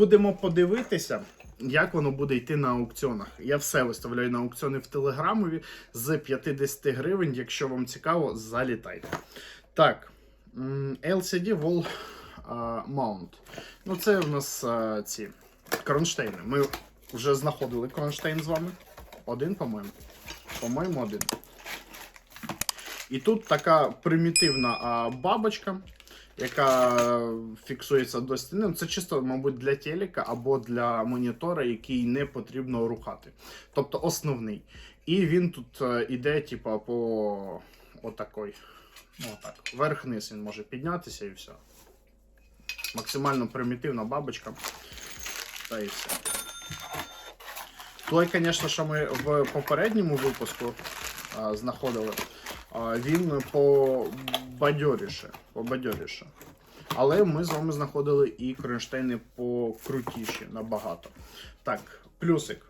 будемо подивитися, як воно буде йти на аукціонах. Я все виставляю на аукціони в Телеграмові з 50 гривень. Якщо вам цікаво, залітайте. Так, LCD Wall Mount. Ну, це в нас ці кронштейни. Ми вже знаходили кронштейн з вами. Один, по-моєму. По-моєму, один. І тут така примітивна бабочка, яка фіксується до стіни. Це чисто, мабуть, для телека або для монітора, який не потрібно рухати. Тобто основний. І він тут е, іде, типа, по отакой. Ну, отак. Вверх-вниз він може піднятися і все. Максимально примітивна бабочка. Та і все. Той, звісно, що ми в попередньому випуску а, знаходили, а, він побадьоріше, побадьоріше. Але ми з вами знаходили і кронштейни покрутіші набагато. Так, плюсик.